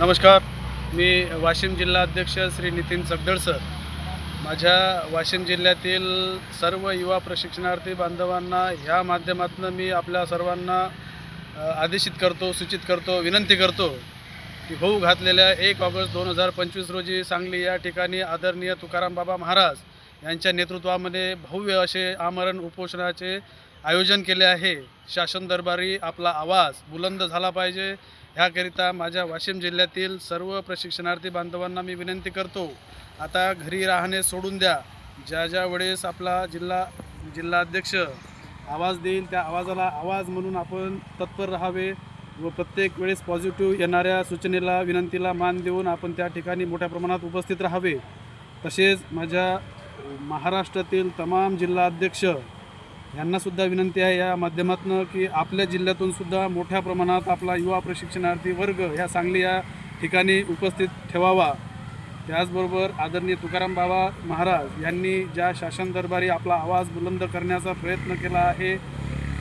नमस्कार. मी वाशिम जिल्हा अध्यक्ष श्री नितीन चगदळ सर. माझ्या वाशिम जिल्ह्यातील सर्व युवा प्रशिक्षणार्थी बांधवांना ह्या माध्यमातून मी आपल्या सर्वांना आदेशित करतो सूचित करतो विनंती करतो की होऊ घातलेल्या एक ऑगस्ट दोन हजार पंचवीस रोजी सांगली या ठिकाणी आदरणीय तुकाराम बाबा महाराज यांच्या नेतृत्वामध्ये भव्य असे आमरण उपोषणाचे आयोजन केले आहे. शासन दरबारी आपला आवाज बुलंद झाला पाहिजे. ह्याकरिता माझ्या वाशिम जिल्ह्यातील सर्व प्रशिक्षणार्थी बांधवांना मी विनंती करतो. आता घरी राहणे सोडून द्या. ज्या ज्या वेळेस आपला जिल्हा जिल्हाध्यक्ष आवाज देईल त्या आवाजाला आवाज म्हणून आपण तत्पर राहावे व प्रत्येक वेळेस पॉझिटिव्ह येणाऱ्या सूचनेला विनंतीला मान देऊन आपण त्या ठिकाणी मोठ्या प्रमाणात उपस्थित राहावे. तसेच माझ्या महाराष्ट्रातील तमाम जिल्हाध्यक्ष यांनासुद्धा विनंती आहे या माध्यमातून की आपल्या जिल्ह्यातून सुद्धा मोठ्या प्रमाणात आपला युवा प्रशिक्षणार्थी वर्ग ह्या सांगली या ठिकाणी उपस्थित ठेवावा. त्याचबरोबर आदरणीय तुकाराम बाबा महाराज यांनी ज्या शासन दरबारी आपला आवाज बुलंद करण्याचा प्रयत्न केला आहे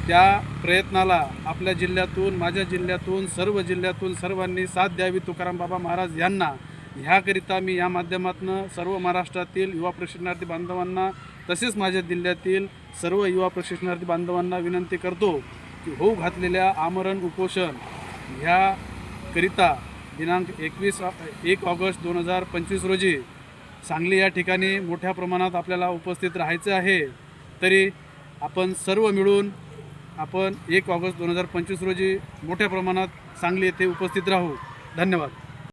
त्या प्रयत्नाला आपल्या जिल्ह्यातून माझ्या जिल्ह्यातून सर्व जिल्ह्यातून सर्वांनी साथ द्यावी. तुकाराम बाबा महाराज यांना ह्याकरिता मी या माध्यमातून सर्व महाराष्ट्रातील युवा प्रशिक्षणार्थी बांधवांना तसेच माझ्या जिल्ह्यातील सर्व युवा प्रशिक्षणार्थी बांधवांना विनंती करतो की होऊ घातलेल्या आमरण उपोषण ह्याकरिता दिनांक एकवीस एक ऑगस्ट दोन हजार पंचवीस रोजी सांगली या ठिकाणी मोठ्या प्रमाणात आपल्याला उपस्थित राहायचं आहे. तरी आपण सर्व मिळून आपण एक ऑगस्ट दोन हजार पंचवीस रोजी मोठ्या प्रमाणात सांगली येथे उपस्थित राहू. धन्यवाद.